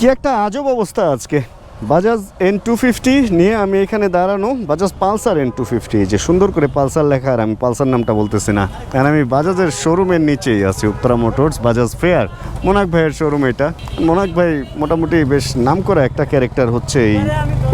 কি একটা আজব অবস্থা আজকে। বাজাজ এন টু ফিফটি নিয়ে আমি এখানে দাঁড়ানো। Bajaj Pulsar N two fifty যে সুন্দর করে পালসার লেখা, আর আমি পালসার নামটা বলতেছি না। কারণ আমি বাজাজের শোরুমের নিচেই আছি, Uttara motors, Bajaj fair. Monk ভাইয়ের শোরুম এটা। মোনাক ভাই মোটামুটি বেশ নাম করা একটা ক্যারেক্টার হচ্ছে এই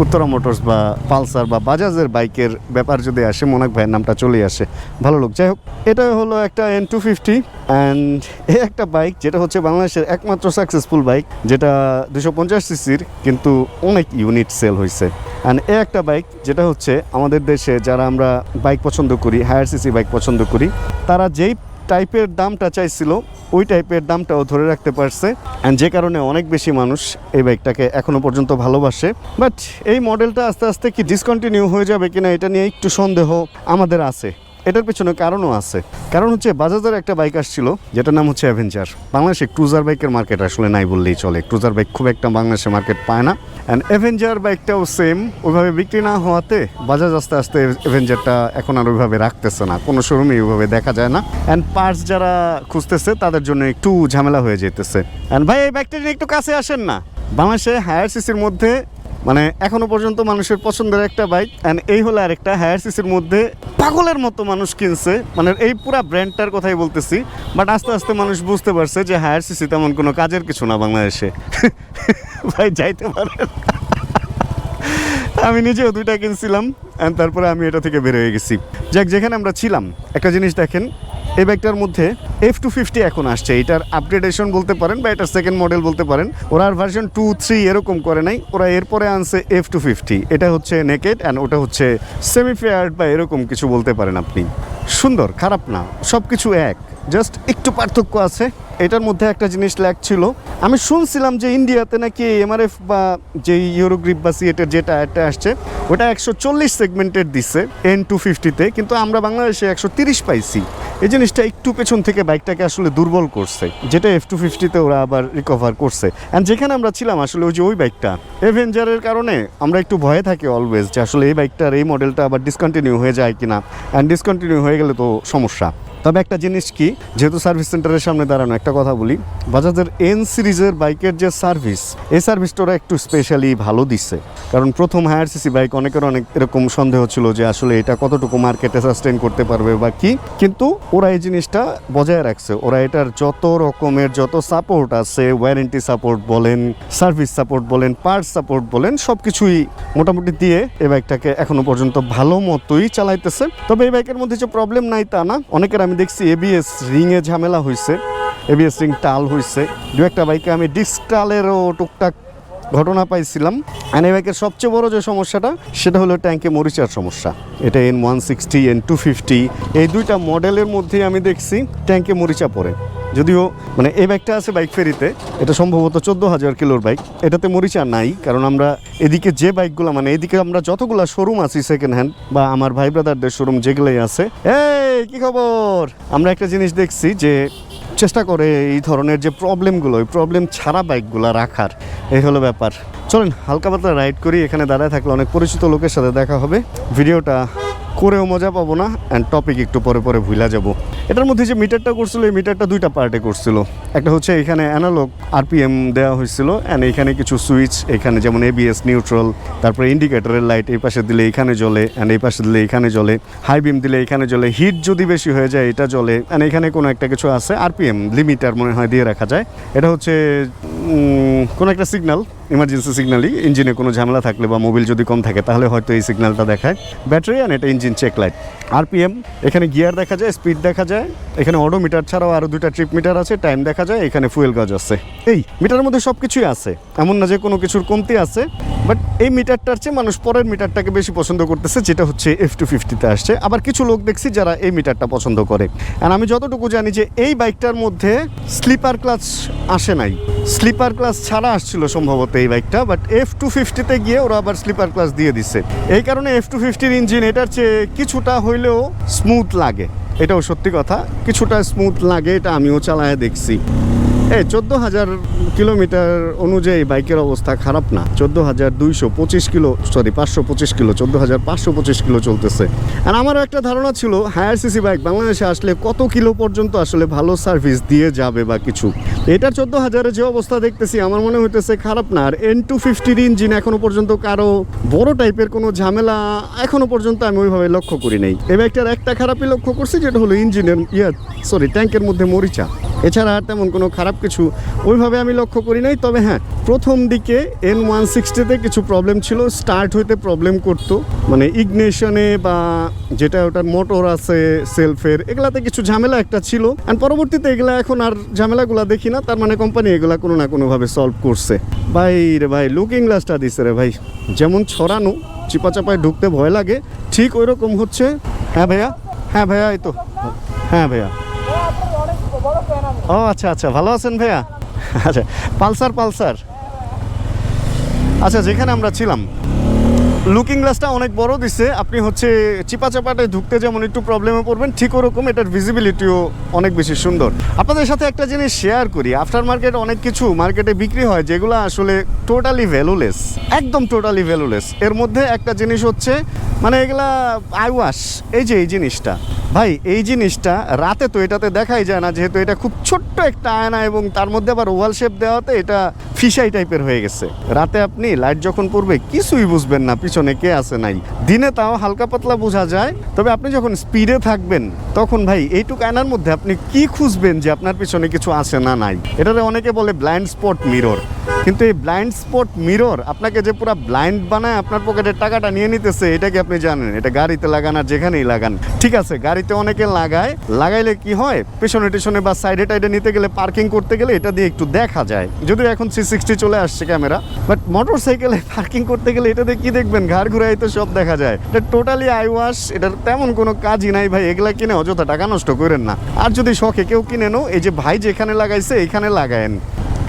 উত্তরা মোটরস বা পালসার বা বাজাজের বাইকের ব্যাপার যদি আসে, মোনাক ভাইয়ের নামটা চলে আসে। ভালো লোক। যাই হোক, এটা হলো একটা N two fifty and a একটা বাইক যেটা হচ্ছে বাংলাদেশের একমাত্র সাকসেসফুল বাইক যেটা দুশো পঞ্চাশ সিসির কিন্তু অনেক ইউনিট সেল হয়েছে। অ্যান্ড এ একটা বাইক যেটা হচ্ছে আমাদের দেশে যারা আমরা বাইক পছন্দ করি হায়ার সিসি বাইক পছন্দ করি, তারা যেই টাইপের দামটা চাইছিল, ওই টাইপের দামটাও ধরে রাখতে পারছে। অ্যান্ড যে কারণে অনেক বেশি মানুষ এই বাইকটাকে এখনও পর্যন্ত ভালোবাসে। বাট এই মডেলটা আস্তে আস্তে কি ডিসকন্টিনিউ হয়ে যাবে কিনা এটা নিয়ে একটু সন্দেহ আমাদের আছে। এটার পেছনে কারণও আছে। কারণ হচ্ছে বাজাজের একটা বাইক আসছিল, যেটার নাম হচ্ছে অ্যাভেঞ্জার বাংলাদেশে ক্রুজার বাইকের মার্কেট আসলে নাই বললেই চলে। ক্রুজার বাইক খুব একটা বাংলাদেশে মার্কেট পায় না। অ্যান্ড অ্যাভেঞ্জার বাইকটাও সেম ওইভাবে বিক্রি না হওয়াতে বাজাজ আস্তে আস্তে অ্যাভেঞ্জারটা এখন আর ওইভাবে রাখতেছে না। কোনো শোরুমে ওইভাবে দেখা যায় না। অ্যান্ড পার্টস যারা খুঁজতেছে, তাদের জন্য একটু ঝামেলা হয়ে যেতেছে। অ্যান্ড ভাই, এই বাইকটা একটু কাছে আসেন না। বাংলাদেশে হায়ার সিসির মধ্যে মানে এখনও পর্যন্ত মানুষের পছন্দের একটা বাইক অ্যান্ড এই হলো আরেকটা হায়ার সিসির মধ্যে পাগলের মতো মানুষ কিনছে। মানে এই পুরা ব্র্যান্ডটার কথাই বলতেছি বাট আস্তে আস্তে মানুষ বুঝতে পারছে যে হায়ার সিসি তেমন কোনো কাজের কিছু না বাংলাদেশে। ভাই, যাইতে পারেন আমি নিজেও দুইটা কিনছিলাম অ্যান্ড তারপরে আমি এটা থেকে বের হয়ে গেছি। যাক, যেখানে আমরা ছিলাম, একটা জিনিস দেখেন এই ব্যাগটার মধ্যে এফ টু ফিফটি এখন আসছে। এটার আপগ্রেডেশন বলতে পারেন বা এটার সেকেন্ড মডেল বলতে পারেন। ওরা আর ভার্সন টু থ্রি এরকম করে নাই। ওরা এরপরে আনছে এফ টু ফিফটি এটা হচ্ছে নেকেড অ্যান্ড ওটা হচ্ছে সেমি ফেয়ার্ড বা এরকম কিছু বলতে পারেন আপনি। সুন্দর, খারাপ না। সব কিছু এক। জাস্ট একটু পার্থক্য আছে। এটার মধ্যে একটা জিনিস ছিল। আমি শুনছিলাম যে ইন্ডিয়াতে নাকি এমআরএফ বা যে ইউরোগ্রিপ বা সিএটের যে টায়ারটা আসছে, ওটা একশো চল্লিশ সেগমেন্টের দিচ্ছে এন টু ফিফটিতে কিন্তু আমরা বাংলাদেশে একশো তিরিশ পাইছি। এই জিনিসটা একটু পেছন থেকে বাইকটাকে আসলে দুর্বল করছে, যেটা এফ টু ফিফটিতে ওরা আবার রিকভার করছে। অ্যান্ড যেখানে আমরা ছিলাম আসলে ওই যে ওই বাইকটা। এভেঞ্জারের কারণে আমরা একটু ভয়ে থাকি অলওয়েজ যে আসলে এই বাইকটার এই মডেলটা আবার ডিসকন্টিনিউ হয়ে যায় কিনা। অ্যান্ড ডিসকন্টিনিউ হয়ে গেলে তো সমস্যা। তবে একটা জিনিস কি, যেহেতু সার্ভিস সেন্টারের সামনে দাঁড়ানো, একটা কথা বলি। বাজাজের এন সিরিজের বাইকের যে সার্ভিস, এই সার্ভিসটা ওরা একটু স্পেশালি ভালো দিচ্ছে কারণ প্রথম হায়ার সিসি বাইক অনেকের অনেক এরকম সন্দেহ ছিল যে আসলে এটা কতটুকু মার্কেটে সাস্টেন করতে পারবে বা কি। কিন্তু ওরা এই জিনিসটা বজায় রাখছে। ওরা এটার যত রকমের যত সাপোর্ট আছে ওয়ারেন্টি সাপোর্ট বলেন সার্ভিস সাপোর্ট বলেন পার্টস সাপোর্ট বলেন সব কিছুই মোটামুটি দিয়ে এই বাইকটাকে এখনও পর্যন্ত ভালো মতোই চালাইতেছে। তবে এই বাইকের মধ্যে যে প্রবলেম নাই তা না। অনেকের আমি দেখছি এবিএস রিংয়ে ঝামেলা হয়েছে এবিএস রিং টাল হয়েছে দু একটা বাইকে আমি ডিস্ক টালেরও টুকটাক ঘটনা পাইছিলাম। বাইকের সবচেয়ে বড় যে সমস্যাটা, সেটা হলো ট্যাঙ্কে মরিচার সমস্যা। এটা N one sixty N two fifty এই দুইটা মডেলের মধ্যেই আমি দেখছি ট্যাঙ্কে মরিচা পড়ে। যদিও মানে এই বাইকটা আছে বাইক ফেরিতে, এটা সম্ভবত চোদ্দ হাজার কিলোর বাইক। এটাতে মরিচা নাই, কারণ আমরা এদিকে যে বাইকগুলো মানে এদিকে আমরা যতগুলা শোরুম আছি সেকেন্ড হ্যান্ড বা আমার ভাই ব্রাদারদের শোরুম যেগুলোই আছে। এই, কি খবর? আমরা একটা জিনিস দেখছি যে চেষ্টা করে এই ধরনের যে প্রবলেমগুলো ওই প্রবলেম ছাড়া বাইকগুলো রাখার এই হলো ব্যাপার। চলেন, হালকা পাতলা রাইড করি। এখানে দাঁড়ায় থাকলে অনেক পরিচিত লোকের সাথে দেখা হবে। ভিডিওটা করেও মজা পাবো না অ্যান্ড টপিক একটু পরে পরে ভুলা যাব। এটার মধ্যে যে মিটারটা করছিল, এই মিটারটা দুইটা পার্টে করছিল। একটা হচ্ছে এখানে অ্যানালগ আরপিএম দেওয়া হয়েছিল অ্যান্ড এখানে কিছু সুইচ এখানে যেমন এবিএস নিউট্রাল তারপরে ইন্ডিকেটরের লাইট এই পাশে দিলে এখানে জ্বলে অ্যান্ড এই পাশে দিলে এখানে জ্বলে। হাই বিম দিলে এখানে জ্বলে। হিট যদি বেশি হয়ে যায়, এটা জ্বলে। অ্যান্ড এখানে কোনো একটা কিছু আছে আরপিএম লিমিটার মনে হয় দিয়ে রাখা যায়। এটা হচ্ছে কোনো একটা সিগন্যাল ইমার্জেন্সি সিগন্যালই ইঞ্জিনে কোনো ঝামেলা থাকলে বা মোবিল যদি কম থাকে, তাহলে হয়তো এই সিগন্যালটা দেখায়। ব্যাটারি অ্যান্ড এটা ইঞ্জিন চেক লাইট আরপিএম, এখানে গিয়ার দেখা যায়, স্পিড দেখা যায়, এখানে অডোমিটার ছাড়াও আরও দুটা ট্রিপ মিটার আছে, টাইম দেখা যায়, এখানে ফুয়েল গাজ আছে। এই মিটারের মধ্যে সব কিছুই আছে, এমন না যে কোনো কিছুর কমতি আছে, বাট এই মিটারটার চেয়ে মানুষ পরের মিটারটাকে বেশি পছন্দ করতেছে, যেটা হচ্ছে এফ টু ফিফটিতে আসছে। আবার কিছু লোক দেখছি যারা এই মিটারটা পছন্দ করে। আর আমি যতটুকু জানি যে এই বাইকটার মধ্যে স্লিপার ক্লাচ আসে নাই। স্লিপার ক্লাস ছাড়া আসছিল সম্ভবত এই বাইকটা, বাট এফ টু ফিফটিতে গিয়ে ওরা আবার স্লিপার ক্লাস দিয়ে দিচ্ছে। এই কারণে এফ টু ফিফটির ইঞ্জিন এটার চেয়ে কিছুটা হইলেও স্মুথ লাগে। এটাও সত্যি কথা। কিছুটা স্মুথ লাগে এটা আমিও চালায় দেখছি। এই চোদ্দ হাজার কিলোমিটার অনুযায়ী বাইকের অবস্থা খারাপ না। চোদ্দ হাজার দুইশো পঁচিশ কিলো সরি পাঁচশো পঁচিশ কিলো চোদ্দ হাজার পাঁচশো পঁচিশ কিলো চলতেছে। আর আমারও একটা ধারণা ছিল, হায়ার সিসি বাইক বাংলাদেশে আসলে কত কিলো পর্যন্ত আসলে ভালো সার্ভিস দিয়ে যাবে বা কিছু। এটা চোদ্দ হাজারের যে অবস্থা দেখতেছি, আমার মনে হইতেছে খারাপ না। আর এন টু ফিফটির ইঞ্জিন এখনও পর্যন্ত কারও বড় টাইপের কোনো ঝামেলা এখনও পর্যন্ত আমি ওইভাবে লক্ষ্য করি নাই। এই বাইকটার একটা খারাপই লক্ষ্য করছি, যেটা হলো ইঞ্জিনের ইয়া সরি ট্যাঙ্কের মধ্যে মরিচা। এছাড়া আর তেমন কোনো খারাপ কিছু ওইভাবে আমি লক্ষ্য করি নাই। তবে হ্যাঁ প্রথম দিকে এন ওয়ান সিক্সটিতে কিছু প্রবলেম ছিল। স্টার্ট হইতে প্রবলেম করতো। মানে ইগনেশনে বা যেটা ওটার মোটর আছে সেলফের এগুলাতে কিছু ঝামেলা একটা ছিল। আর পরবর্তীতে এগুলা এখন আর ঝামেলাগুলা দেখি না। তার মানে কোম্পানি এগুলা কোনো না কোনোভাবে সলভ করছে। ভাই রে ভাই লুকিং গ্লাসটা দিছে রে ভাই। যেমন ছড়ানো চিপা চাপায় ঢুকতে ভয় লাগে, ঠিক ওই রকম হচ্ছে। হ্যাঁ ভাইয়া? হ্যাঁ ভাইয়া, এই তো। হ্যাঁ ভাইয়া। ও আচ্ছা আচ্ছা। ভালো আছেন ভাইয়া? আচ্ছা পালসার পালসার। আচ্ছা যেখানে আমরা ছিলাম। লুকিং গ্লাসটা অনেক বড় দিছে। আপনি হচ্ছে চিপা চাপাটে ঢুকতে যেমন একটু প্রবলেমে পড়বেন, ঠিক ওরকম এটার ভিজিবিলিটিও অনেক বেশি সুন্দর। আপনাদের সাথে একটা জিনিস শেয়ার করি। আফটার মার্কেট অনেক কিছু মার্কেটে বিক্রি হয়, যেগুলো আসলে টোটালি ভ্যালুলেস একদম টোটালি ভ্যালুলেস এর মধ্যে একটা জিনিস হচ্ছে মানে এগুলা আইওয়াশ এই যে, এই জিনিসটা। ভাই, এই জিনিসটা রাতে তো এটাতে দেখাই যায় না, যেহেতু এটা খুব ছোট্ট একটা আয়না এবং তার মধ্যে আবার ওভাল শেপ দেওয়াতে এটা ফিশাই টাইপের হয়ে গেছে। রাতে আপনি লাইট যখন পড়বে, কিছুই বুঝবেন না পিছনে কে আছে নাই। দিনে তাও হালকা পাতলা বোঝা যায়, তবে আপনি যখন স্পিডে থাকবেন, তখন ভাই, এইটুকু আয়নার মধ্যে আপনি কি খুঁজবেন যে আপনার পিছনে কিছু আছে না নাই? এটাতে অনেকে বলে ব্লাইন্ড স্পট মিরর কিন্তু এই ব্লাইন্ড স্পট মিরর আপনাকে যে পুরো ব্লাইন্ড বানায় আপনার পকেটের টাকাটা নিয়ে নিতেছে, এটা কি আপনি জানেন? এটা গাড়িতে লাগান আর যেখানেই লাগান। ঠিক আছে, গাড়িতে অনেকে লাগায়, লাগাইলে কি হয়? পেছনে টেছনে বা সাইডে টাইডে নিতে গেলে পার্কিং করতে গেলে এটা দিয়ে একটু দেখা যায়। যদিও এখন সি সিক্সটি চলে আসছে ক্যামেরা বাট মোটর সাইকেলে পার্কিং করতে গেলে এটা দিয়ে কি দেখবেন? ঘাড় ঘুরাই তো সব দেখা যায়। এটা টোটালি আই ওয়াশ এটার তেমন কোনো কাজই নাই ভাই, এগুলা কিনে অযথা টাকা নষ্ট করেন না। আর যদি শখে কেউ কিনে কিনেনও এই যে ভাই যেখানে লাগাইছে, এখানে লাগায়েন।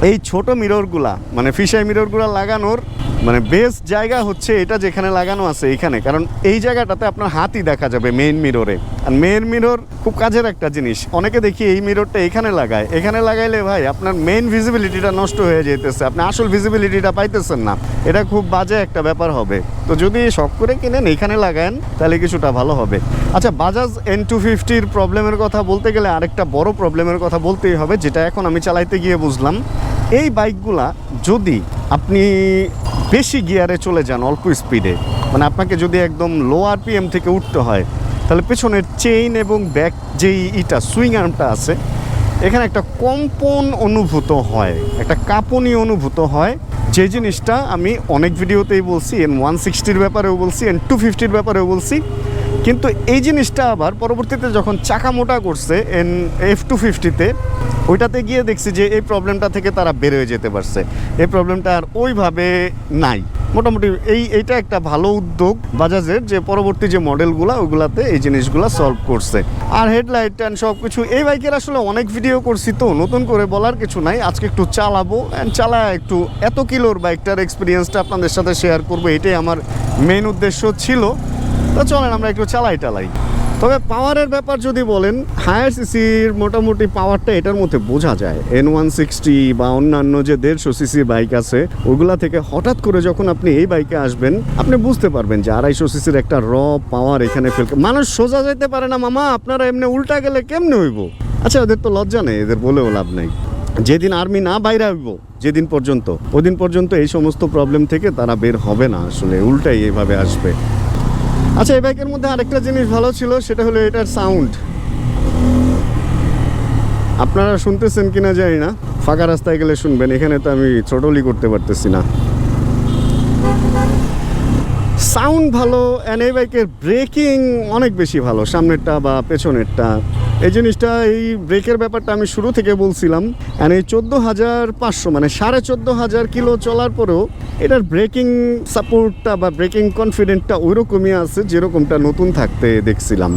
এই ছোট মিররগুলা মানে ফিশাই মিররগুলা লাগানোর মানে বেস্ট জায়গা হচ্ছে এটা যেখানে লাগানো আছে এখানে কারণ এই জায়গাটাতে আপনার হাতই দেখা যাবে মেইন মিররে আর মেইন মিরর খুব কাজের একটা জিনিস। অনেকে দেখি এই মিররটা এখানে লাগায়। এখানে লাগাইলে ভাই আপনার মেইন ভিজিবিলিটিটা নষ্ট হয়ে যেতেছে আপনি আসল ভিজিবিলিটিটা পাইতেছেন না। এটা খুব বাজে একটা ব্যাপার হবে। তো যদি শখ করে কিনেন, এখানে লাগান, তাহলে কিছুটা ভালো হবে। আচ্ছা বাজাজ এন টু ফিফটির প্রবলেমের কথা বলতে গেলে আরেকটা বড় প্রবলেমের কথা বলতেই হবে, যেটা এখন আমি চালাইতে গিয়ে বুঝলাম। এই বাইকগুলা যদি আপনি বেশি গিয়ারে চলে যান অল্প স্পিডে মানে আপনাকে যদি একদম লো আরপিএম থেকে উঠতে হয়, তাহলে পেছনের চেইন এবং ব্যাক যেই ইটা সুইং আর্মটা আছে, এখানে একটা কম্পন অনুভূত হয়, একটা কাঁপনি অনুভূত হয়। যে জিনিসটা আমি অনেক ভিডিওতেই বলছি এন ওয়ান সিক্সটির ব্যাপারেও বলছি এন টু ফিফটির ব্যাপারেও বলছি কিন্তু এই জিনিসটা আবার পরবর্তীতে যখন চাকা মোটা করছে এন এফ টু ফিফটিতে ওইটাতে গিয়ে দেখছি যে এই প্রবলেমটা থেকে তারা বের হয়ে যেতে পারছে। এই প্রবলেমটা আর ওইভাবে নাই। মোটামুটি এই, এইটা একটা ভালো উদ্যোগ বাজাজের যে পরবর্তী যে মডেলগুলো, ওগুলাতে এই জিনিসগুলো সলভ করছে। আর হেডলাইট অ্যান্ড সব কিছু এই বাইকের আসলে অনেক ভিডিও করছি তো, নতুন করে বলার কিছু নাই। আজকে একটু চালাবো অ্যান্ড চালা একটু এত কিলোর বাইকটার এক্সপিরিয়েন্সটা আপনাদের সাথে শেয়ার করব, এটাই আমার মেন উদ্দেশ্য ছিল। তো চলেন, আমরা একটু চালাই টালাই। তবে পাওয়ারের ব্যাপার যদি বলেন, হায়ার সিসির মোটামুটি পাওয়ারটা এটার মধ্যে বোঝা যায়। এন ওয়ান সিক্সটি বা অন্যান্য যে দেড়শো সিসি বাইক আছে, ওগুলা থেকে হঠাৎ করে যখন আপনি এই বাইকে আসবেন, আপনি বুঝতে পারবেন যে আড়াইশো সিসির একটা র পাওয়ার এখানে ফেল মানুষ সোজা যেতে পারে না, মামা, আপনারা এমনি উল্টা গেলে কেমনে হইব? আচ্ছা ওদের তো লজ্জা নেই, এদের বলেও লাভ নেই। যেদিন আর্মি না বাইরে হইব, যেদিন পর্যন্ত, ওদিন পর্যন্ত এই সমস্ত প্রবলেম থেকে তারা বের হবে না, আসলে উল্টাই এইভাবে আসবে। আচ্ছা এই বাইকের মধ্যে আরেকটা জিনিস ভালো ছিল, সেটা হলো এটার সাউন্ড আপনারা শুনতেছেন কিনা জানি না, ফাঁকা রাস্তায় গেলে শুনবেন, এখানে তো আমি ছোটলি করতে পারতেছি না। সাউন্ড ভালো অ্যান্ড এই বাইকের ব্রেকিং অনেক বেশি ভালো, সামনেরটা বা পেছনেরটা। এই জিনিসটা, এই ব্রেকের ব্যাপারটা আমি শুরু থেকে বলছিলাম অ্যান্ড এই চোদ্দ হাজার পাঁচশো মানে সাড়ে চোদ্দ হাজার কিলো চলার পরেও এটার ব্রেকিং সাপোর্টটা বা ব্রেকিং কনফিডেন্টটা ওইরকমই আছে, যেরকমটা নতুন থাকতে দেখছিলাম।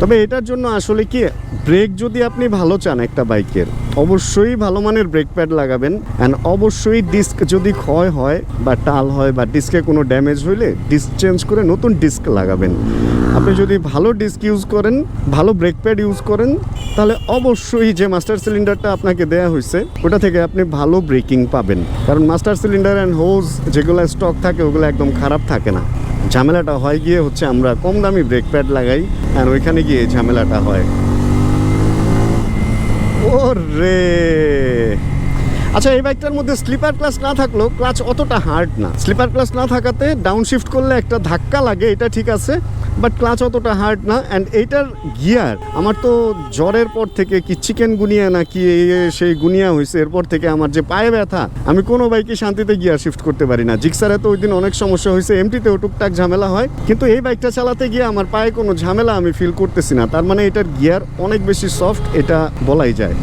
তবে এটার জন্য আসলে কি ব্রেক যদি আপনি ভালো চান একটা বাইকের, অবশ্যই ভালো মানের ব্রেক প্যাড লাগাবেন অ্যান্ড অবশ্যই ডিস্ক যদি ক্ষয় হয় বা টাল হয় বা ডিস্কে কোনো ড্যামেজ হইলে ডিস্ক চেঞ্জ করে নতুন ডিস্ক লাগাবেন। আপনি যদি ভালো ডিস্ক ইউজ করেন, ভালো ব্রেক প্যাড ইউজ করেন, তাহলে অবশ্যই যে মাস্টার সিলিন্ডারটা আপনাকে দেয়া হয়েছে ওটা থেকে আপনি ভালো ব্রেকিং পাবেন। কারণ মাস্টার সিলিন্ডার অ্যান্ড হোজ যেগুলো স্টক থাকে, ওগুলো একদম খারাপ থাকে না। ঝামেলাটা হয় গিয়ে হচ্ছে আমরা কম দামি ব্রেক প্যাড লাগাই আর ওইখানে গিয়ে ঝামেলাটা হয়। ও রে আচ্ছা এই বাইকটার মধ্যে স্লিপার ক্লাস না থাকলেও ক্লাচ অতটা হার্ড না। স্লিপার ক্লাস না থাকাতে ডাউন শিফট করলে একটা ধাক্কা লাগে, এটা ঠিক আছে। বাট ক্লাচ অতটা হার্ড না। অ্যান্ড এইটার গিয়ার, আমার তো জ্বরের পর থেকে কি চিকেন গুনিয়া না কি সেই গুনিয়া হয়েছে এরপর থেকে আমার যে পায়ে ব্যথা, আমি কোনো বাইকে শান্তিতে গিয়ার শিফট করতে পারি না। জিক্সারে তো ওই দিন অনেক সমস্যা হয়েছে এমটিতেও টুকটাক ঝামেলা হয়, কিন্তু এই বাইকটা চালাতে গিয়ে আমার পায়ে কোনো ঝামেলা আমি ফিল করতেছি না। তার মানে এটার গিয়ার অনেক বেশি সফট এটা বলাই যায়।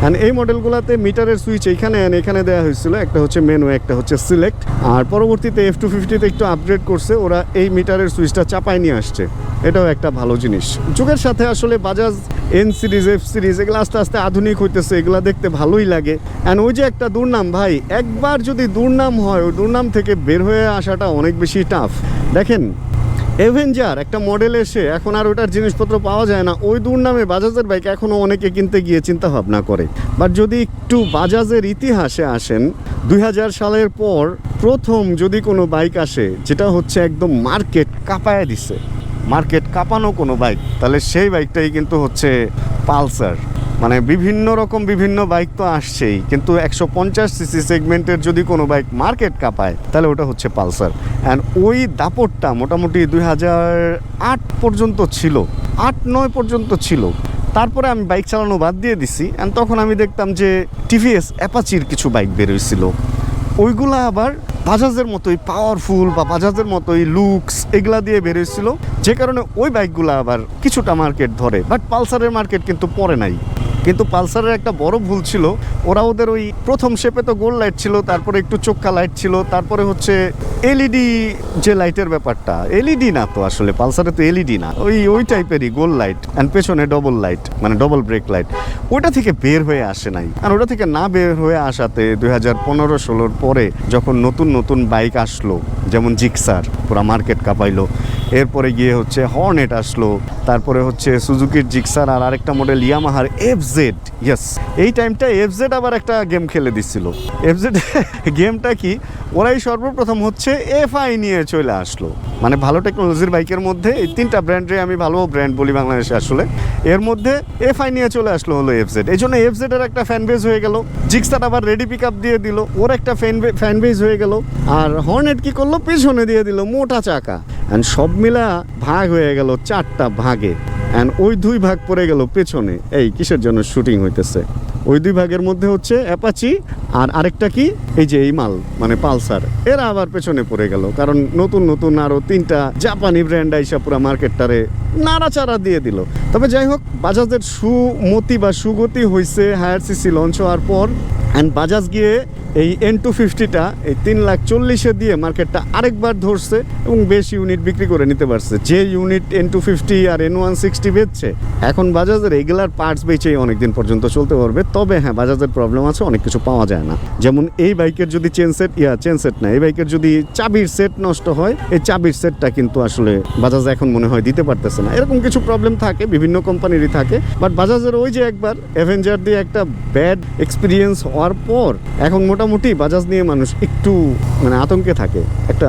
অ্যান্ড এই মডেলগুলোতে মিটারের সুইচ এইখানে অ্যান্ড এখানে দেওয়া হয়েছিল। একটা হচ্ছে মেনু একটা হচ্ছে সিলেক্ট আর পরবর্তীতে এফ টু ফিফটিতে একটু আপগ্রেড করছে। ওরা এই মিটারের সুইচটা চাপায় নিয়ে আসছে। এটাও একটা ভালো জিনিস। যুগের সাথে আসলে Bajaj N series F series এগুলো আস্তে আস্তে আধুনিক হইতেছে। এগুলো দেখতে ভালোই লাগে। অ্যান্ড ওই যে একটা দুর্নাম, ভাই, একবার যদি দুর্নাম হয়, ওই দুর্নাম থেকে বের হয়ে আসাটা অনেক বেশি টাফ দেখেন এভেঞ্জার একটা মডেল এসে এখন আর ওটার জিনিসপত্র পাওয়া যায় না। ওই দুর্নামে বাজাজের বাইক এখনও অনেকে কিনতে গিয়ে চিন্তা ভাবনা করে। বাট যদি একটু বাজাজের ইতিহাসে আসেন, দুই হাজার সালের পর প্রথম যদি কোনো বাইক আসে, যেটা হচ্ছে একদম মার্কেট কাঁপায় দিছে। মার্কেট কাঁপানো কোনো বাইক তাহলে সেই বাইকটাই কিন্তু হচ্ছে পালসার। মানে বিভিন্ন রকম বিভিন্ন বাইক তো আসছেই, কিন্তু একশো পঞ্চাশ সিসি সেগমেন্টের যদি কোনো বাইক মার্কেট কাঁপায়, তাহলে ওটা হচ্ছে পালসার। অ্যান্ড ওই দাপটটা মোটামুটি দুই হাজার আট পর্যন্ত ছিল, আট নয় পর্যন্ত ছিল। তারপরে আমি বাইক চালানো বাদ দিয়ে দিছি অ্যান্ড তখন আমি দেখতাম যে টিভিএস অ্যাপাচির কিছু বাইক বেরোইছিল। ওইগুলা আবার বাজাজের মতোই পাওয়ারফুল বা বাজাজের মতোই লুকস এগুলা দিয়ে বেরোইছিল, যে কারণে ওই বাইকগুলো আবার কিছুটা মার্কেট ধরে বাট পালসারের মার্কেট কিন্তু পরে নাই। কিন্তু পালসারের একটা বড় ভুল ছিল। ওরা ওদের ওই প্রথম শেপে তো গোল লাইট ছিল, তারপরে একটু চোখা লাইট ছিল, তারপরে হচ্ছে এলইডি যে লাইটের ব্যাপারটা। এলইডি না তো আসলে, পালসারে তো এলইডি না। ওই ওই টাইপেরই গোল লাইট অ্যান্ড পেছনে ডবল লাইট মানে ডবল ব্রেক লাইট ওটা থেকে বের হয়ে আসে নাই। আর ওটা থেকে না বের হয়ে আসাতে দুই হাজার পনেরো ষোলোর পরে যখন নতুন নতুন বাইক আসলো যেমন জিক্সার, পুরা মার্কেট কাঁপাইলো। এরপরে গিয়ে হচ্ছে হর্নেট আসলো। তারপরে হচ্ছে সুজুকির জিক্সার আর আরেকটা মডেল ইয়ামাহার এফ জেড ইয়েস এই টাইমটা এফ জেড আবার একটা গেম খেলে দিচ্ছিল। এফ জেড গেমটা কি? ওরাই সর্বপ্রথম হচ্ছে এফআই নিয়ে চলে আসলো। মানে ভালো টেকনোলজির বাইকের মধ্যে এই তিনটা ব্র্যান্ডে আমি ভালো ব্র্যান্ড বলি বাংলাদেশে আসলে। এর মধ্যে এফআই নিয়ে চলে আসলো হলো এফ জেড এই জন্য এফ জেডের একটা ফ্যান বেজ হয়ে গেল। জিক্সার আবার রেডি পিক আপ দিয়ে দিল। ওর একটা ফ্যান ফ্যান বেজ হয়ে গেল। আর হর্নেট কি করল? পেছনে দিয়ে দিল মোটা চাকা। অ্যান্ড সব মিলা ভাগ হয়ে গেল চারটা ভাগে। অ্যান্ড ওই দুই ভাগ পড়ে গেল পেছনে। এই, কিসের জন্য শুটিং হইতেছে? ওই দুই ভাগের মধ্যে হচ্ছে অ্যাপাচি আর আরেকটা কি? এই যে এই মাল মানে পালসার। এরা আবার পেছনে পড়ে গেল, কারণ নতুন নতুন আরও তিনটা জাপানি ব্র্যান্ড আইসা পুরো মার্কেটটারে নাড়াচাড়া দিয়ে দিল। তবে যাই হোক, বাজাজের সুমতি বা সুগতি হয়েছে হায়ার সিসি লঞ্চ হওয়ার পর অ্যান্ড বাজাজ গিয়ে এই এন টু ফিফটিটা এই তিন লাখ চল্লিশে দিয়ে মার্কেটটা আরেকবার ধরছে এবং বেশ ইউনিট বিক্রি করে নিতে পারছে। যে ইউনিট এন টু ফিফটি আর এন ওয়ান সিক্সটি বেচছে, এখন বাজাজের রেগুলার পার্টস বেচেই অনেকদিন পর্যন্ত চলতে পারবে। তবে হ্যাঁ বাজাজের প্রবলেম আছে, অনেক কিছু পাওয়া যায় না। যেমন এই বাইকের যদি চেন সেট ইয়া চেন সেট না, এই বাইকের যদি চাবির সেট নষ্ট হয়, এই চাবির সেটটা কিন্তু আসলে বাজাজ এখন মনে হয় দিতে পারতেছে না। এরকম কিছু প্রবলেম থাকে, বিভিন্ন কোম্পানিরই থাকে। বাট বাজাজের ওই যে একবার অ্যাভেঞ্জার দিয়ে একটা ব্যাড এক্সপিরিয়েন্স হওয়ার পর, এখন মোটামুটি বাজাজ নিয়ে মানুষ একটু মানে আতঙ্কে থাকে। একটা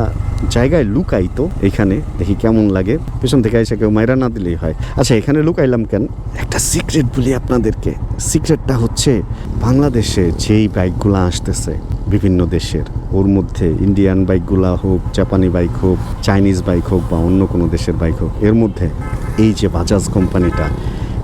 জায়গায় লুকাই তো এখানে, দেখি কেমন লাগে। পেছন থেকে এসে কেউ মাইরা না দিলেই হয়। আচ্ছা এখানে লুকাইলাম কেন? একটা সিক্রেট বলি আপনাদেরকে। সিক্রেটটা হচ্ছে বাংলাদেশে যেই বাইকগুলো আসতেছে, বিভিন্ন দেশের। ওর মধ্যে ইন্ডিয়ান বাইকগুলা হোক জাপানি বাইক হোক চাইনিজ বাইক হোক বা অন্য কোনো দেশের বাইক হোক, এর মধ্যে এই যে বাজাজ কোম্পানিটা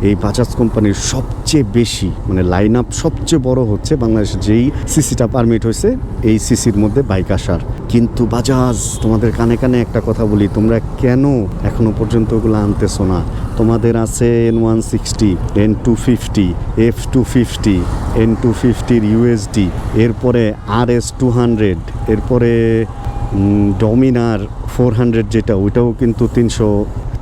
এই বাজাজ কোম্পানির সবচেয়ে বেশি মানে লাইন আপ সবচেয়ে বড় হচ্ছে বাংলাদেশে যেই সিসিটা পারমিট হয়েছে, এই সিসির মধ্যে বাইক আসার। কিন্তু বাজাজ তোমাদের কানে কানে একটা কথা বলি, তোমরা কেন এখনও পর্যন্ত ওগুলো আনতেছো না? তোমাদের আছে N one sixty N two fifty F two fifty N two ফিফটির USD এরপরে আর এস টু হান্ড্রেড এরপরে ডমিনার ফোর হান্ড্রেড যেটা, ওইটাও কিন্তু তিনশো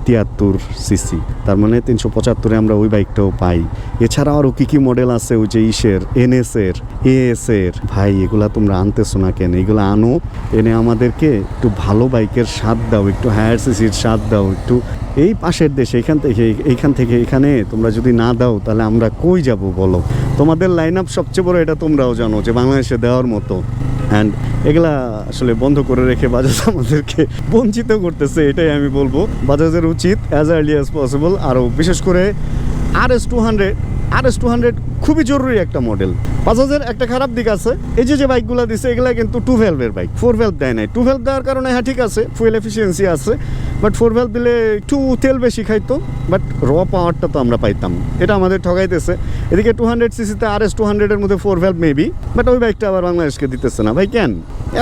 তিয়াত্তর সিসি। তার মানে তিনশো পঁচাত্তরে আমরা ওই বাইকটাও পাই। এছাড়া আরও কী কী মডেল আছে ওই যে ইসের, এনএসের, এএসের? ভাই, এগুলা তোমরা আনতেছো না কেন? এগুলো আনো। এনে আমাদেরকে একটু ভালো বাইকের স্বাদ দাও, একটু হায়ার সিসির স্বাদ দাও, একটু এই পাশের দেশে, এখান থেকে, এইখান থেকে, এখানে তোমরা যদি না দাও, তাহলে আমরা কই যাব বলো? তোমাদের লাইন আপ সবচেয়ে বড় এটা তোমরাও জানো, যে বাংলাদেশে দেওয়ার মতো। অ্যান্ড এগুলা আসলে বন্ধ করে রেখে বাজাজ আমাদেরকে বঞ্চিত করতেছে, এটাই আমি বলব। বাজাজের উচিত অ্যাজ আর্লি অ্যাজ পসিবল আরও বিশেষ করে R S two hundred R S two hundred খুবই জরুরি একটা মডেল বাজাজের একটা খারাপ দিক আছে। এই যে যে বাইকগুলো দিছে, এগুলা কিন্তু টু ভেলভের বাইক ফোর ভেলভ দেয় নাই। টু ভেলভ দেওয়ার কারণে হ্যাঁ ঠিক আছে ফুয়েল এফিসিয়েন্সি আছে বাট ফোর ভেলভ দিলে একটু তেল বেশি খাইতো বাট র পাওয়ারটা তো আমরা পাইতাম। এটা আমাদের ঠগাইতেছে। এদিকে টু হান্ড্রেড সিসিতে আর এস টু হান্ড্রেডের মধ্যে ফোর ভেলভ মেবি বাট ওই বাইকটা আবার বাংলাদেশকে দিতেছে না। ভাই, কেন?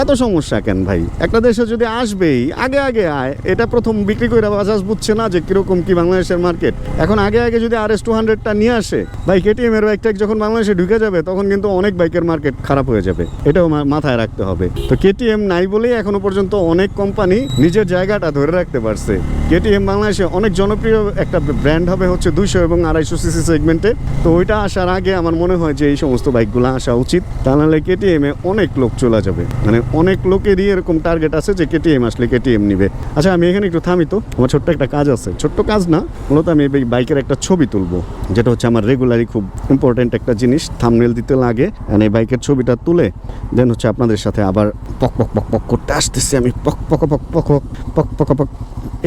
এত সমস্যা কেন ভাই? একটা দেশে যদি আসবেই, আগে আগে আয়। এটা প্রথম বিক্রি করে বাজাজ বুঝছে না যে কীরকম কি বাংলাদেশের মার্কেট এখন আগে আগে যদি আর এস টু হান্ড্রেডটা নিয়ে আসে ভাই কেটিএম এর বাইকটা যখন বাংলাদেশে ঢুকে যাবে, তখন কিন্তু অনেক বাইকের মার্কেট খারাপ হয়ে যাবে। এটাও মাথায় রাখতে হবে। তো কেটিএম নাই বলেই এখনও পর্যন্ত অনেক কোম্পানি নিজের জায়গাটা ধরে রাখতে পারছে। কেটিএম বাংলাদেশে অনেক জনপ্রিয় একটা ব্র্যান্ড হবে হচ্ছে দুইশো এবং আড়াইশো সিসি সেগমেন্টে। তো ওইটা আসার আগে আমার মনে হয় যে এই সমস্ত বাইকগুলো আসা উচিত। তা নাহলে কেটিএম এ অনেক লোক চলে যাবে। মানে অনেক লোকেরই এরকম টার্গেট আছে যে কেটিএম আসলে কেটিএম নিবে। আচ্ছা আমি এখানে একটু থামি তো। আমার ছোট্ট একটা কাজ আছে। ছোট্ট কাজ না, মূলত আমি বাইকের একটা ছবি তুলবো, যেটা হচ্ছে আমার এগুলারই খুব ইম্পর্টেন্ট একটা জিনিস থামনেল দিতে লাগে। মানে এই বাইকের ছবিটা তুলে দেন হচ্ছে আপনাদের সাথে আবার পক পক পক পক করতে আসতেছি আমি। পক পক পক পক পক পক পক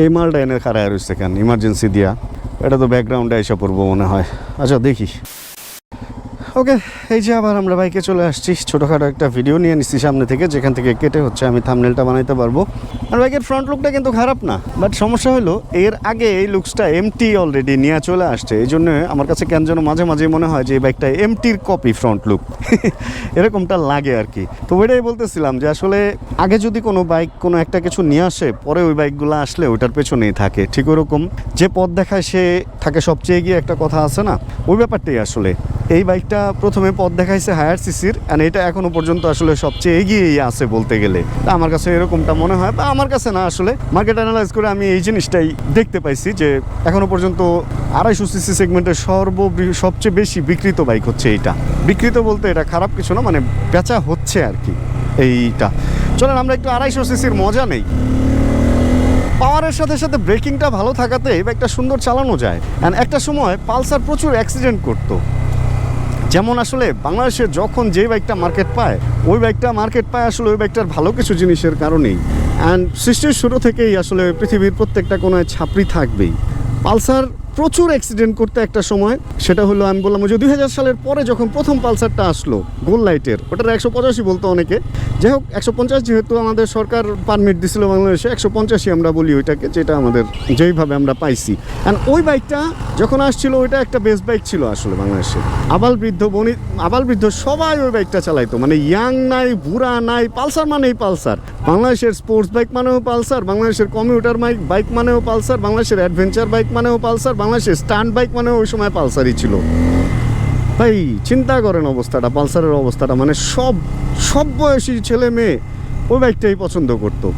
এই মালটা এনে খারায় রয়েছে কেন? ইমার্জেন্সি দিয়া। এটা তো ব্যাকগ্রাউন্ডে এসে পড়ব মনে হয়। আচ্ছা দেখি। ওকে, এই যে আবার আমরা বাইকে চলে আসছি। ছোটোখাটো একটা ভিডিও নিয়ে নিচ্ছি সামনে থেকে, যেখান থেকে কেটে হচ্ছে, আমি থামনেলটা বানাইতে পারব। আর বাইকের ফ্রন্ট লুকটা কিন্তু খারাপ না বাট সমস্যা হলো, এর আগে এই লুকসটা এমটি অলরেডি নিয়ে চলে আসছে। এই জন্য আমার কাছে কেন যেন মাঝে মাঝে মনে হয় যে এই বাইকটা এমটির কপি ফ্রন্ট লুক এরকমটা লাগে আর কি। তো ওইটাই বলতেছিলাম যে আসলে আগে যদি কোনো বাইক কোনো একটা কিছু নিয়ে আসে, পরে ওই বাইকগুলো আসলে ওইটার পেছনেই থাকে। ঠিক ওরকম যে পথ দেখায় সে থাকে সবচেয়ে এগিয়ে একটা কথা আছে না? ওই ব্যাপারটাই আসলে। এই বাইকটা প্রথমে পথ দেখাইছে হায়ার সিসির অ্যান্ড এটা এখনও পর্যন্ত আসলে সবচেয়ে এগিয়েই আছে বলতে গেলে। আমার কাছে এরকমটা মনে হয়, বা আমার কাছে না আসলে। মার্কেট অ্যানালাইজ করে আমি এই জিনিসটাই দেখতে পাইছি যে, এখনও পর্যন্ত আড়াইশো সিসি সেগমেন্টের সর্ব সবচেয়ে বেশি বিকৃত বাইক হচ্ছে এইটা। বিকৃত বলতে এটা খারাপ কিছু না মানে বেচা হচ্ছে আর কি এইটা। চলেন, আমরা একটু আড়াইশো সিসির মজা নেই। পাওয়ারের সাথে সাথে ব্রেকিংটা ভালো থাকাতে এই বাইকটা সুন্দর চালানো যায়। অ্যান্ড একটা সময় পালসার প্রচুর অ্যাক্সিডেন্ট করতো। যেমন আসলে বাংলাদেশে যখন যে বাইকটা মার্কেট পায়, ওই বাইকটা মার্কেট পায় আসলে ওই বাইকটার ভালো কিছু জিনিসের কারণেই। অ্যান্ড সৃষ্টির শুরু থেকেই আসলে পৃথিবীর প্রত্যেকটা কোনায় ছাপড়ি থাকবেই। পালসার প্রচুর অ্যাক্সিডেন্ট করতে একটা সময়, সেটা হলো আমি বললাম যে দুই হাজার সালের পরে যখন প্রথম পালসারটা আসলো গোল লাইটের ওটার একশো পঁচাশি বলতো অনেকে। যাই হোক, একশো পঞ্চাশ যেহেতু আমাদের সরকার পারমিট দিছিল বাংলাদেশে, একশো পঞ্চাশি আমরা বলি ওইটাকে, যেটা আমাদের যেইভাবে আমরা পাইছি। অ্যান্ড ওই বাইকটা যখন আসছিল, ওইটা একটা বেস্ট বাইক ছিল আসলে বাংলাদেশে। আবাল বৃদ্ধ বনি আবাল বৃদ্ধ সবাই ওই বাইকটা চালাইতো। মানে ইয়াং নাই, বুড়া নাই, পালসার মানেই পালসার। বাংলাদেশের স্পোর্টস বাইক মানেও পালসার, বাংলাদেশের কমিউটার বাইক বাইক মানেও পালসার, বাংলাদেশের অ্যাডভেঞ্চার বাইক মানেও পালসার বাংলাদেশের স্টান্ট বাইক মানে ওই সময় পালসারই ছিল। ভাই, চিন্তা করেন অবস্থাটা, পালসারের অবস্থাটা মানে সব সব বয়সী ছেলে মেয়ে ওই বাইকটাই পছন্দ করতো।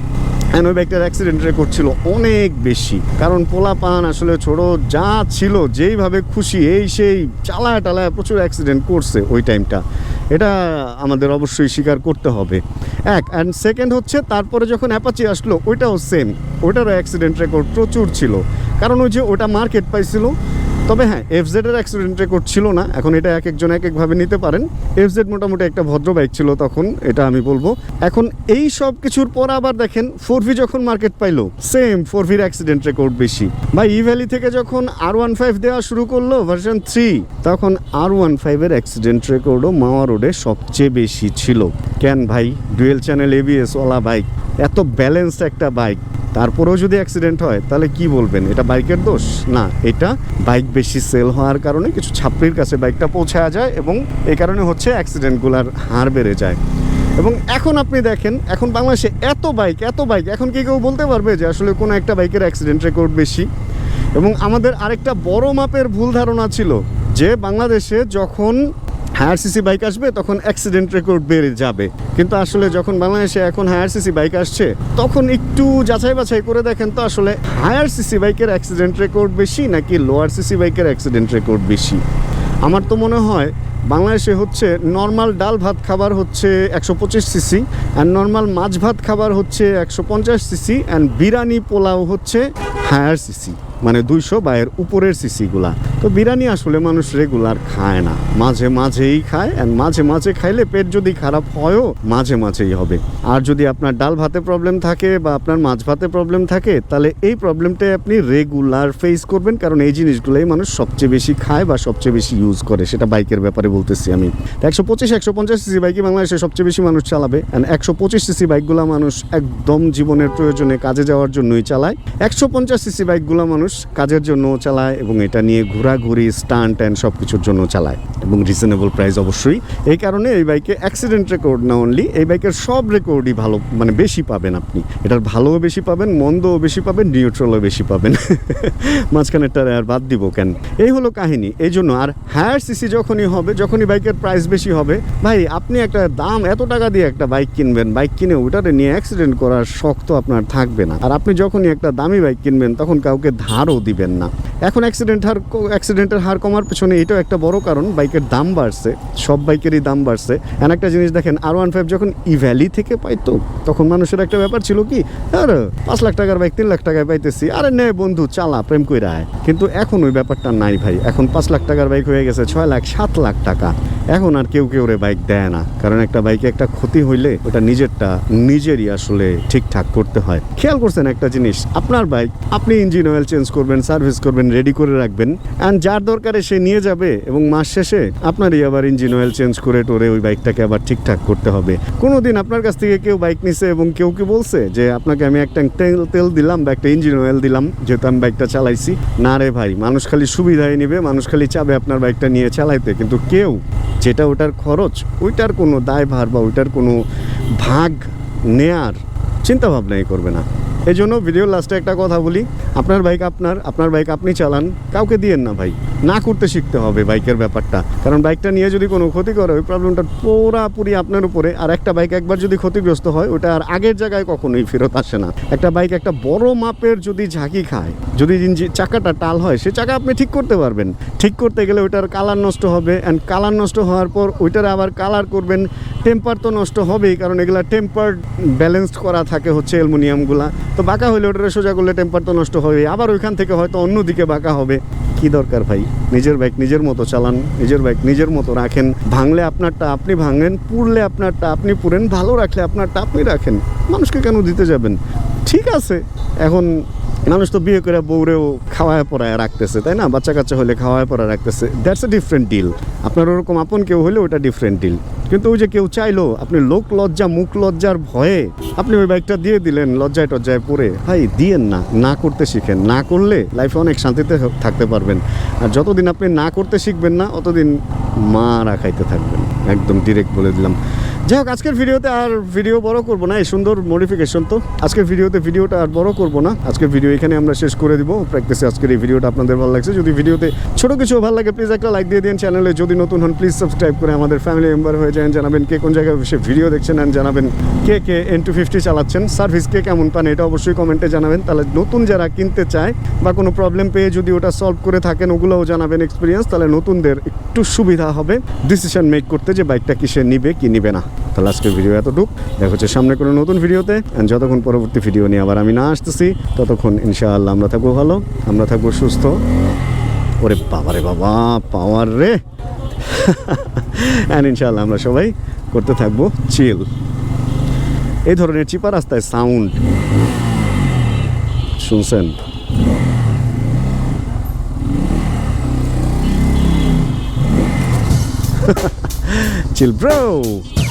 অ্যান্ড ওই বাইকটার অ্যাক্সিডেন্ট রেকর্ড ছিল অনেক বেশি। কারণ পোলা পান আসলে ছোট, যা ছিল, যেইভাবে খুশি, এই সেই চালায় টালায় প্রচুর অ্যাক্সিডেন্ট করছে ওই টাইমটা এটা আমাদের অবশ্যই স্বীকার করতে হবে। এক অ্যান্ড সেকেন্ড হচ্ছে, তারপরে যখন অ্যাপাচি আসলো, ওইটাও সেম ওইটারও অ্যাক্সিডেন্ট রেকর্ড প্রচুর ছিল। কারণ ওই যে ওটা মার্কেট পাইছিল তবে হ্যাঁ এফজেড এর অ্যাক্সিডেন্ট রেকর্ড ছিল না। এখন এটা এক একজন এক একভাবে নিতে পারেন। এফজেড মোটামুটি একটা ভদ্র বাইক ছিল তখন, এটা আমি বলব। এখন এই সব কিছুর পর আবার দেখেন ফোর ভি যখন মার্কেট পাইলো সেম ফোর ভির অ্যাক্সিডেন্ট রেকর্ড বেশি। বা ই ভ্যালি থেকে যখন আর ওয়ান ফাইভ দেওয়া শুরু করল ভার্সন থ্রি তখন আর ওয়ান ফাইভের অ্যাক্সিডেন্ট রেকর্ডও মাওয়া রোডে সবচেয়ে বেশি ছিল। কেন ভাই? ডুয়েল চ্যানেল এবিএস ওলা বাইক এত ব্যালেন্সড একটা বাইক তারপরেও যদি অ্যাক্সিডেন্ট হয়, তাহলে কি বলবেন? এটা বাইকের দোষ? না, এটা বাইক বেশি সেল হওয়ার কারণে কিছু ছাত্রীর কাছে বাইকটা পৌঁছায়া যায় এবং এই কারণে হচ্ছে অ্যাক্সিডেন্টগুলোর হার বেড়ে যায়। এবং এখন আপনি দেখেন, এখন বাংলাদেশে এত বাইক এত বাইক, এখন কি কেউ বলতে পারবে যে আসলে কোনো একটা বাইকের অ্যাক্সিডেন্ট রেকর্ড বেশি? এবং আমাদের আরেকটা বড় মাপের ভুল ধারণা ছিল যে বাংলাদেশে যখন হায়ার সিসি বাইক আসবে, তখন অ্যাক্সিডেন্ট রেকর্ড বেড়ে যাবে। কিন্তু আসলে যখন বাংলাদেশে এখন হায়ার সিসি বাইক আসছে, তখন একটু যাচাই বাছাই করে দেখেন তো আসলে হায়ার সিসি বাইকের অ্যাক্সিডেন্ট রেকর্ড বেশি নাকি লোয়ার সিসি বাইকের অ্যাক্সিডেন্ট রেকর্ড বেশি? আমার তো মনে হয় বাংলাদেশে হচ্ছে নর্মাল ডাল ভাত খাবার হচ্ছে একশো পঁচিশ সিসি অ্যান্ড নর্মাল মাছ ভাত খাবার হচ্ছে একশো পঞ্চাশ সিসি অ্যান্ড বিরিয়ানি পোলাও হচ্ছে হায়ার সিসি মানে দুইশো বা এর উপরের সিসিগুলা। তো বিরিয়ানি আসলে মানুষ রেগুলার খায় না। মাঝে মাঝেই খায় অ্যান্ড মাঝে মাঝে খাইলে পেট যদি খারাপ হয়ও মাঝে মাঝেই হবে। আর যদি আপনার ডাল ভাতে প্রবলেম থাকে বা আপনার মাছ ভাতে প্রবলেম থাকে, তাহলে এই প্রবলেমটাই আপনি রেগুলার ফেস করবেন, কারণ এই জিনিসগুলোই মানুষ সবচেয়ে বেশি খায় বা সবচেয়ে বেশি ইউজ করে। সেটা বাইকের ব্যাপারে বলতেছি আমি। একশো পঁচিশ, একশো পঞ্চাশ সিসি বাইকই বাংলাদেশে সবচেয়ে বেশি মানুষ চালাবে অ্যান্ড একশো পঁচিশ সিসি বাইকগুলো মানুষ একদম জীবনের প্রয়োজনে কাজে যাওয়ার জন্যই চালায়। একশো পঞ্চাশ সিসি বাইকগুলো মানুষ কাজের জন্য চালায় এবং এটা নিয়ে ঘোরাঘুরি স্টান্ট অ্যান্ড সব কিছুর জন্য চালায় এবং রিজনেবল প্রাইস অবশ্যই। এই কারণে এই বাইকে অ্যাক্সিডেন্ট রেকর্ড না অনলি এই বাইকের সব রেকর্ডই ভালো মানে বেশি পাবেন আপনি। এটার ভালোও বেশি পাবেন, মন্দও বেশি পাবেন নিউট্রালও বেশি পাবেন। মাঝখানেরটা আর বাদ দিব কেন? এই হলো কাহিনী। এই জন্য আর হায়ার সিসি যখনই হবে, যখনই বাইকের প্রাইস বেশি হবে, ভাই আপনি একটা দাম এত টাকা দিয়ে একটা বাইক কিনবেন, বাইক কিনে ওটাতে নিয়ে অ্যাক্সিডেন্ট করার শখ তো আপনার থাকবে না। আর আপনি যখনই একটা দামি বাইক কিনবেন তখন কাউকে ধারও দিবেন না। এখন অ্যাক্সিডেন্ট হার অ্যাক্সিডেন্টের হার কমার পেছনে এটাও একটা বড় কারণ, বাইকের দাম বাড়ছে, সব বাইকেরই দাম বাড়ছে। এন একটা জিনিস দেখেন আর ওয়ান ফাইভ যখন ই ভ্যালি থেকে পাইতো, তখন মানুষের একটা ব্যাপার ছিল কি, আর পাঁচ লাখ টাকার বাইক, তিন লাখ টাকায় পাইতেছি, আরে নে বন্ধু, চালা, প্রেম কইরা আয়। কিন্তু এখন ওই ব্যাপারটা নাই ভাই, এখন পাঁচ লাখ টাকার বাইক হয়ে গেছে ছয় লাখ, সাত লাখ টাকা। এখন আর কেউ কেউ রে বাইক দেয় না, কারণ একটা বাইকে একটা ক্ষতি হইলে ওটা নিজেরটা, নিজেরই আসলে ঠিকঠাক করতে হয়। খেয়াল করছেন একটা জিনিস, আপনার বাইক আপনি ইঞ্জিন অয়েল চেঞ্জ করবেন সার্ভিস করবেন রেডি করে রাখবেন। অ্যান্ড যার দরকারে সে নিয়ে যাবে এবং মাস শেষে আপনারই আবার ইঞ্জিন অয়েল চেঞ্জ করে টোরে ওই বাইকটাকে আবার ঠিকঠাক করতে হবে। কোনো দিন আপনার কাছ থেকে কেউ বাইক নিছে এবং কেউ কি বলছে যে, আপনাকে আমি একটা তেল তেল দিলাম বা একটা ইঞ্জিন অয়েল দিলাম, যেহেতু আমি বাইকটা চালাইছি? না রে ভাই, মানুষ খালি সুবিধাই নিবে, মানুষ খালি চাবে আপনার বাইকটা নিয়ে চালাইতে। কিন্তু কেউ, যেটা ওটার খরচ, ওইটার কোনো দায়ভার বা ওইটার কোনো ভাগ নেয়ার চিন্তা ভাবনাই করবে না। এই জন্য ভিডিওর লাস্টে একটা কথা বলি। আপনার বাইক আপনার আপনার বাইক আপনি চালান, কাউকে দিয়েন না ভাই। না করতে শিখতে হবে বাইকের ব্যাপারটা। কারণ বাইকটা নিয়ে যদি কোনো ক্ষতি করে, ওই প্রবলেমটা পুরাপুরি আপনার উপরে। আর একটা বাইক একবার যদি ক্ষতিগ্রস্ত হয়, ওটা আর আগের জায়গায় কখনোই ফেরত আসে না। একটা বাইক একটা বড় মাপের যদি ঝাঁকি খায়, যদি চাকাটা টাল হয়, সে চাকা আপনি ঠিক করতে পারবেন। ঠিক করতে গেলে ওইটার কালার নষ্ট হবে অ্যান্ড কালার নষ্ট হওয়ার পর ওইটার আবার কালার করবেন। টেম্পার তো নষ্ট হবেই, কারণ এগুলা টেম্পার ব্যালেন্সড করা থাকে হচ্ছে অ্যালুমিনিয়ামগুলা। তো বাঁকা হইলে ওটা সোজা করলে টেম্পার তো নষ্ট হবে আবার ওইখান থেকে হয়তো অন্যদিকে বাঁকা হবে। কি দরকার ভাই? নিজের বাইক নিজের মতো চালান, নিজের বাইক নিজের মতো রাখেন। ভাঙলে আপনারটা আপনি ভাঙেন, পুড়লে আপনারটা আপনি পুড়েন, ভালো রাখলে আপনারটা আপনি রাখেন। মানুষকে কেন দিতে যাবেন? ঠিক আছে, এখন মানুষ তো বিয়ে করে বউরেও খাওয়ায় পড়ায় রাখতেছে, তাই না? বাচ্চা কাচ্চা হলে খাওয়ায় পড়ায় রাখতেছে। দ্যাটস এ ডিফারেন্ট ডিল আপনার ওরকম আপন কেউ হলে ওটা ডিফারেন্ট ডিল কিন্তু ওই যে কেউ চাইলো, আপনি লোক লজ্জা, মুখ লজ্জার ভয়ে আপনি ওই বাইকটা দিয়ে দিলেন, লজ্জায় টজ্জায় পরে ভাই, দিয়েন না না করতে শিখেন। না করলে লাইফে অনেক শান্তিতে থাকতে পারবেন। আর যতদিন আপনি না করতে শিখবেন না, অতদিন মারা খাইতে থাকবেন। একদম ডিরেক্ট বলে দিলাম। যাই হোক আজকের ভিডিওতে আর ভিডিও বড় করব না, এই সুন্দর মডিফিকেশন তো। আজকের ভিডিওতে ভিডিওটা আর বড় করব না। আজকের ভিডিও এখানে আমরা শেষ করে দিব। প্র্যাকটিসে আজকের এই ভিডিওটা আপনাদের ভালো লাগছে। যদি ভিডিওতে ছোট কিছু ভালো লাগে প্লিজ একটা লাইক দিয়ে দিন চ্যানেলে যদি নতুন হন প্লিজ সাবস্ক্রাইব করে আমাদের ফ্যামিলি মেম্বার হয়ে যান। জানাবেন কে কোন জায়গায় বসে ভিডিও দেখছেন and জানাবেন কে কে এন টু ফিফটি চালাচ্ছেন। সার্ভিস কে কেমন পান এটা অবশ্যই কমেন্টে জানাবেন। তাহলে নতুন যারা কিনতে চায় বা কোনো প্রবলেম পেয়ে যদি ওটা সলভ করে থাকেন, ওগুলোও জানাবেন এক্সপিরিয়েন্স তাহলে নতুনদের একটু সুবিধা হবে ডিসিশন মেক করতে যে বাইকটা কিসে নিবে, কি নিবে না। তাহলে আজকের ভিডিও এতটুক। দেখা হচ্ছে সামনে কোনো নতুন ভিডিওতে যতক্ষণ পরবর্তী ভিডিও নিয়ে আবার আমি না আসতেছি, ততক্ষণ ইনশাআল্লাহ আমরা থাকব ভালো, আমরা থাকব সুস্থ। ওরে বাবারে বাবা, পাওয়ার রে। অ্যান্ড ইনশাআল্লাহ আমরা সবাই করতে থাকব চিল এই ধরনের চিপা রাস্তায় সাউন্ড শুনছেন? Chill bro